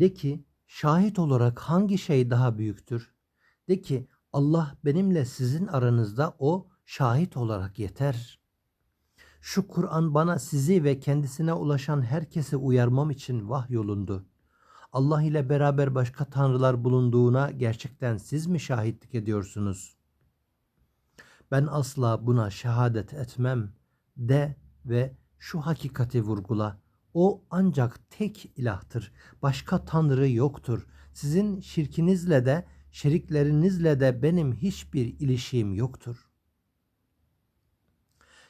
De ki şahit olarak hangi şey daha büyüktür? De ki Allah benimle sizin aranızda o şahit olarak yeter. Şu Kur'an bana sizi ve kendisine ulaşan herkesi uyarmam için vahyolundu. Allah ile beraber başka tanrılar bulunduğuna gerçekten siz mi şahitlik ediyorsunuz? Ben asla buna şehadet etmem de ve şu hakikati vurgula. O ancak tek ilahtır. Başka tanrı yoktur. Sizin şirkinizle de şeriklerinizle de benim hiçbir ilişiğim yoktur.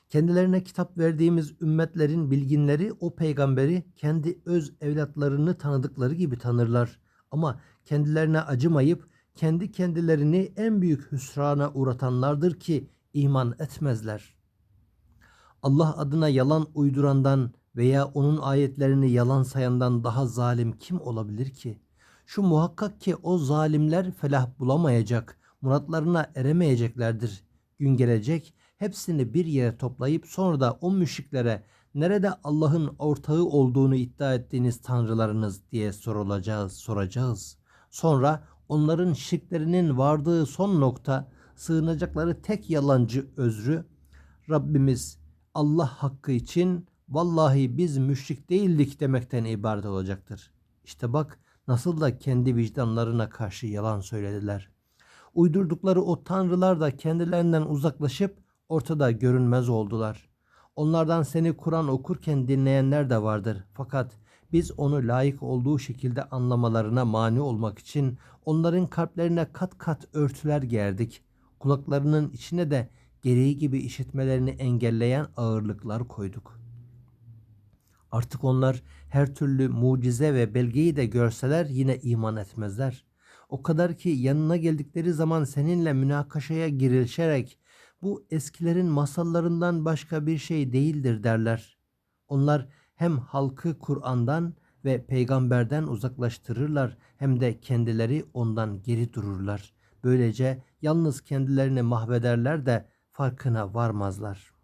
Kendilerine kitap verdiğimiz ümmetlerin bilginleri o peygamberi kendi öz evlatlarını tanıdıkları gibi tanırlar. Ama kendilerine acımayıp kendi kendilerini en büyük hüsrana uğratanlardır ki iman etmezler. Allah adına yalan uydurandan veya onun ayetlerini yalan sayandan daha zalim kim olabilir ki? Şu muhakkak ki o zalimler felah bulamayacak, muratlarına eremeyeceklerdir. Gün gelecek, hepsini bir yere toplayıp sonra da o müşriklere nerede Allah'ın ortağı olduğunu iddia ettiğiniz tanrılarınız diye sorulacağız, soracağız. Sonra onların şirklerinin vardığı son nokta, sığınacakları tek yalancı özrü, Rabbimiz Allah hakkı için vallahi biz müşrik değildik demekten ibaret olacaktır. İşte bak nasıl da kendi vicdanlarına karşı yalan söylediler. Uydurdukları o tanrılar da kendilerinden uzaklaşıp ortada görünmez oldular. Onlardan seni Kur'an okurken dinleyenler de vardır. Fakat biz onu layık olduğu şekilde anlamalarına mani olmak için onların kalplerine kat kat örtüler gerdik. Kulaklarının içine de gereği gibi işitmelerini engelleyen ağırlıklar koyduk. Artık onlar her türlü mucize ve belgeyi de görseler yine iman etmezler. O kadar ki yanına geldikleri zaman seninle münakaşaya girişerek bu eskilerin masallarından başka bir şey değildir derler. Onlar hem halkı Kur'an'dan ve peygamberden uzaklaştırırlar hem de kendileri ondan geri dururlar. Böylece yalnız kendilerini mahvederler de farkına varmazlar.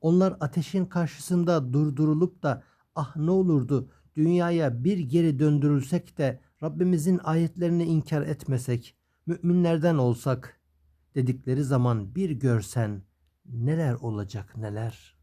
Onlar ateşin karşısında durdurulup da ah ne olurdu dünyaya bir geri döndürülsek de Rabbimizin ayetlerini inkar etmesek, müminlerden olsak dedikleri zaman bir görsen neler olacak neler.''